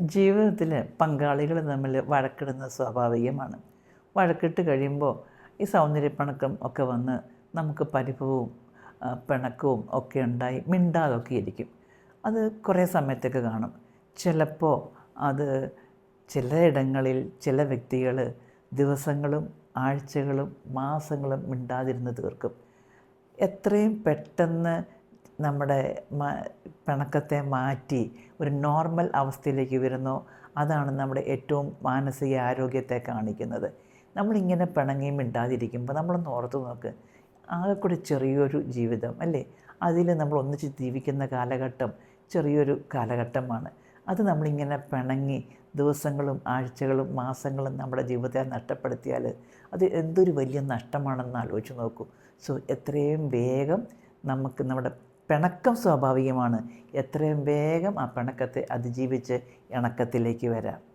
ജീവിതത്തിൽ പങ്കാളികൾ തമ്മിൽ വഴക്കിടുന്നത് സ്വാഭാവികമാണ്. വഴക്കിട്ട് കഴിയുമ്പോൾ ഈ സൗന്ദര്യപ്പിണക്കം ഒക്കെ വന്ന് നമുക്ക് പരിഭവവും പിണക്കവും ഒക്കെ ഉണ്ടായി മിണ്ടാതൊക്കെ ഇരിക്കും അത് കുറേ സമയത്തൊക്കെ കാണും. ചിലപ്പോൾ അത് ചിലയിടങ്ങളിൽ ചില വ്യക്തികൾ ദിവസങ്ങളും ആഴ്ചകളും മാസങ്ങളും മിണ്ടാതിരുന്ന് തീർക്കും. എത്രയും പെട്ടെന്ന് നമ്മുടെ പിണക്കത്തെ മാറ്റി ഒരു നോർമൽ അവസ്ഥയിലേക്ക് വരുന്നു. അതാണ് നമ്മുടെ ഏറ്റവും മാനസിക ആരോഗ്യത്തെ കാണിക്കുന്നത്. നമ്മളിങ്ങനെ പിണങ്ങി മിണ്ടാതിരിക്കുമ്പോൾ നമ്മളൊന്ന് ഓർത്ത് നോക്ക്. ആകെക്കൂടെ ചെറിയൊരു ജീവിതം അല്ലേ? അതിൽ നമ്മൾ ഒന്നിച്ച് ജീവിക്കുന്ന കാലഘട്ടം ചെറിയൊരു കാലഘട്ടമാണ്. അത് നമ്മളിങ്ങനെ പിണങ്ങി ദിവസങ്ങളും ആഴ്ചകളും മാസങ്ങളും നമ്മുടെ ജീവിതത്തെ നഷ്ടപ്പെടുത്തിയാൽ അത് എന്തൊരു വലിയ നഷ്ടമാണെന്ന് ആലോചിച്ച് നോക്കൂ. സോ എത്രയും വേഗം നമുക്ക് നമ്മുടെ പിണക്കം സ്വാഭാവികമാണ്. എത്രയും വേഗം ആ പിണക്കത്തെ അതിജീവിച്ച് ഇണക്കത്തിലേക്ക് വരാം.